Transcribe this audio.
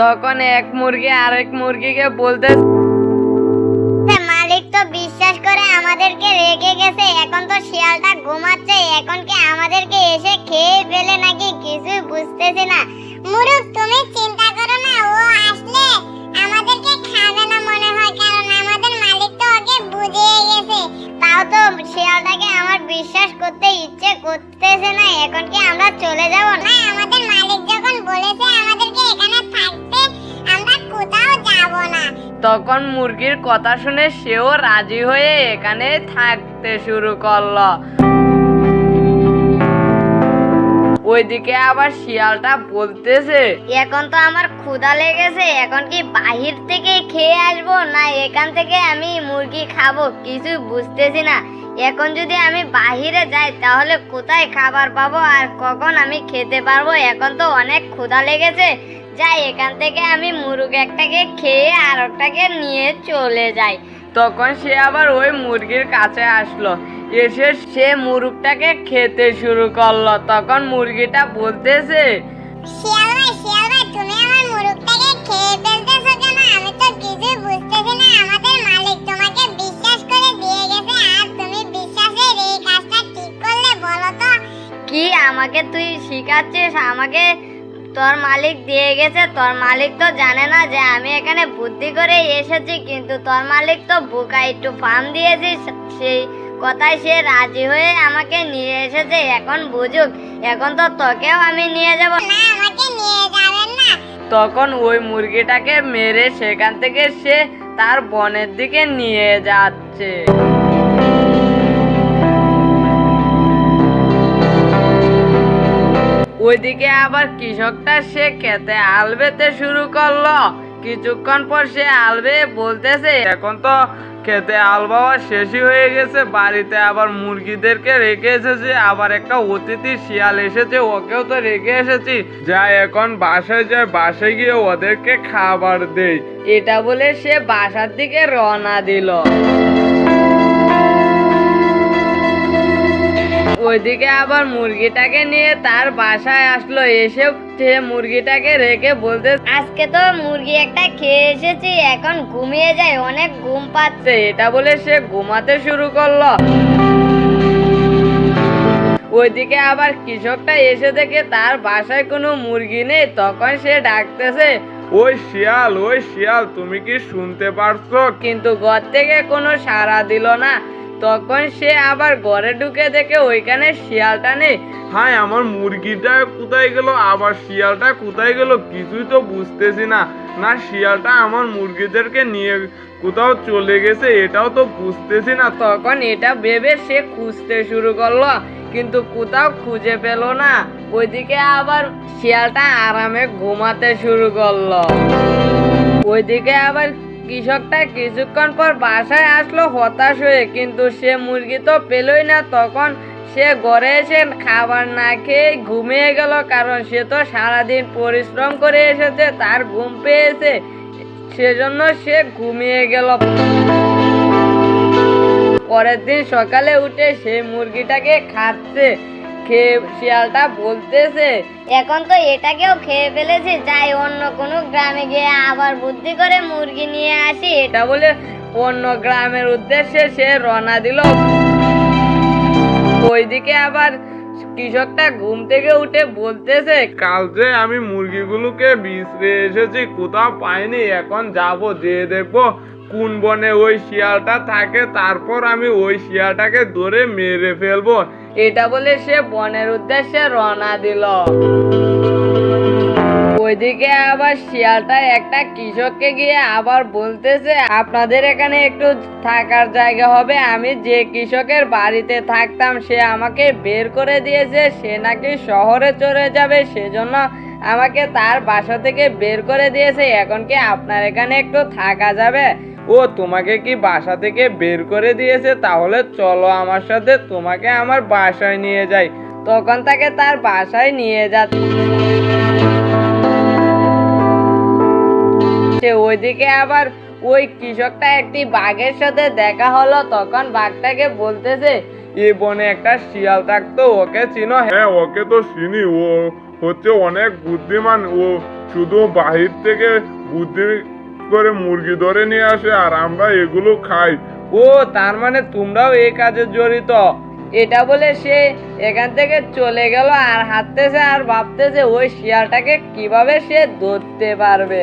তখন এক মুরগি আরেক মুরগিকে বলতে মালিক তো বিশ্বাস করে আমাদেরকে রেখে গেছে, এখন তো শিয়ালটা ঘুমাচ্ছে, এখন কি আমাদেরকে এসে খেয়ে ফেলে নাকি কিছুই বুঝতেছি না। মুরুখ, তুমি চিন্তা করো না, ও আসলে আমাদেরকে খাবে না মনে হয়, কারণ আমাদের মালিক তো ওকে বুঝিয়ে গেছে। তাও তো শিয়ালটাকে আমার বিশ্বাস করতে ইচ্ছে করতেছে না, এখন কি আমরা চলে যাব? না, আমাদের মালিক যখন বলেছে তখন মুরগির কথা শুনে সেও রাজি হয়ে এখানে থাকতে শুরু করল। ওইদিকে আবার শিয়ালটা বলতেছে, এখন তো আমার ক্ষুধা লেগেছে, এখন কি বাহির থেকে খেয়ে আসব না এখান থেকে আমি মুরগি খাব কিছু বুঝতেছি না। এখন যদি আমি বাহিরে যাই তাহলে কোথায় খাবার পাবো আর কখন আমি খেতে পারব? এখন তো অনেক ক্ষুধা লেগেছে যাই এখান থেকে আমি মুরগ একটাকে খেয়ে আর একটাকে নিয়ে চলে যাই। তখন সে আবার ওই মুরগির কাছে আসলো। এসে সে মুরগটাকে খেতে শুরু করল। তখন মুরগিটা বলতেছে শিয়াল ভাই শিয়াল ভাই তুমি আমার মুরগটাকে খেয়ে ফেলতেছো কেন? আমি তো কিছু বুঝতেছি না আমাদের মালিক তোমাকে বিশ্বাস করে দিয়ে গেছে। আর তুমি বিশ্বাসের এই কাজটা ঠিক করলে বলো তো। কি আমাকে তুই শিখাচ্ছিস? আমাকে তোর মালিক দিয়ে গেছে তোর মালিক তো জানে না যে আমি এখানে বুদ্ধি করে এসেছি কিন্তু তোর মালিক তো বুকা একটু ফার্ম দিয়েছি সেই কথায় সে রাজি হয়ে আমাকে নিয়ে এসেছে। এখন বুঝুক এখন তো তোকেও আমি নিয়ে যাব। না আমাকে নিয়ে যাবেন না। তখন ওই মুরগিটাকে মেরে সেখান থেকে সে তার বনের দিকে নিয়ে যাচ্ছে। ওইদিকে আবার কৃষকটা সে খেতে আলবেতে শুরু করল। কিছুক্ষণ পর সে আলবে বলতেছে, এখন তো খেতে আলবাওয়া শেষই হয়ে গেছে। বাড়িতে আবার মুরগিদেরকে রেখে এসেছে। আবার একটা অতিথি শিয়াল এসেছে, ওকেও তো রেখে এসেছি। যাই, এখন বাসায় যায় বাসায় গিয়ে ওদেরকে খাবার দেই। এটা বলে সে বাসার দিকে রওনা দিল। ওইদিকে আবার মুরগিটাকে নিয়ে তার বাসায় আসলো। এসে সে মুরগিটাকে রেখে বলতে আজকে তো মুরগি একটা খেয়ে এসেছি এখন ঘুমিয়ে যাই অনেক ঘুম পাচ্ছে। পাচ্ছে এটা বলে সে ঘুমাতে শুরু করল। ওইদিকে আবার কৃষকটা এসে দেখে তার বাসায় কোনো মুরগি নেই তখন সে ডাকতেছে ওই শিয়াল ওই শিয়াল তুমি কি শুনতে পারছ? কিন্তু ঘর থেকে কোনো সাড়া দিল না। তখন সে আবার ঘরে ঢুকে দেখে ওইখানে শিয়ালটা নেই। হাই আমার মুরগিটা কোথায় গেল? আবার শিয়ালটা কোথায় গেল? কিছুই তো বুঝতেছি না। না শিয়ালটা আমার মুরগিদেরকে নিয়ে কোথাও চলে গেছে এটাও তো বুঝতেছি না। তখন এটা ভেবে সে খুঁজতে শুরু করল কিন্তু কোথাও খুঁজে পেল না। ওইদিকে আবার শিয়ালটা আরামে ঘুমাতে শুরু করল। ওইদিকে আবার কৃষকটা কিছুক্ষণ পর বাসায় আসলো, হতাশ হয়ে। কিন্তু সে মুরগি তো পেলই না। তখন সে ঘরে এসে খাবার না খেয়ে ঘুমিয়ে গেল, কারণ সে তো সারাদিন পরিশ্রম করে এসেছে, তার ঘুম পেয়েছে। সেজন্য সে ঘুমিয়ে গেল। পরের দিন সকালে উঠে সে মুরগিটাকে খাচ্ছে। খেয়ে শিয়ালটা বলতেছে। এখন তো এটাকেও খেয়ে ফেলেছি যাই অন্য কোনো গ্রামে গিয়ে আবার বুদ্ধি করে মুরগি নিয়ে আসি। এটা বলে অন্য গ্রামের উদ্দেশ্যে সে রওনা দিল। ওইদিকে আবার কৃষকটা ঘুম থেকে উঠে বলতেছে কাল যে আমি মুরগিগুলোকে বিছড়ে এসেছি কোথাও পাইনি এখন যাব যে দেখব। কোন বনে ওই শিয়ালটা থাকে, তারপর আমি ওই শিয়ালটাকে ধরে মেরে ফেলব। এটা বলে সে বনের উদ্দেশ্যে রওনা দিল। ওইদিকে আবার শিয়ালটা একটা কৃষককে গিয়ে আবার বলতেছে, আপনাদের এখানে একটু থাকার জায়গা হবে। আমি যে কৃষকের বাড়িতে থাকতাম, সে আমাকে বের করে দিয়েছে। সে নাকি শহরে চলে যাবে, সেজন্য আমাকে তার বাসা থেকে বের করে দিয়েছে। এখন কি আপনার এখানে একটু থাকা যাবে? ও, তোমাকে কি বাসা থেকে বের করে দিয়েছে? তাহলে চলো আমার সাথে, তোমাকে আমার বাসায় নিয়ে যাই। তখন তাকে তার বাসায় নিয়ে যাচ্ছে ওইদিকে আবার, ওই কৃষকটা একটি বাঘের সাথে দেখা হলো। তখন বাঘটাকে বলতেছে, এ বনে একটা শিয়াল থাকতো, ওকে চিনো? হ্যাঁ ওকে তো চিনি। ও হচ্ছে অনেক বুদ্ধিমান। ও শুধু বাহির থেকে বুদ্ধি করে মুরগি ধরে নিয়ে আসে আর আমরা এগুলো খাই। ও, তার মানে তোমরাও এই কাজে জড়িত। এটা বলে সে এখান থেকে চলে গেল আর হাঁটতেছে আর ভাবতেছে ওই শিয়ালটাকে কীভাবে সে ধরতে পারবে।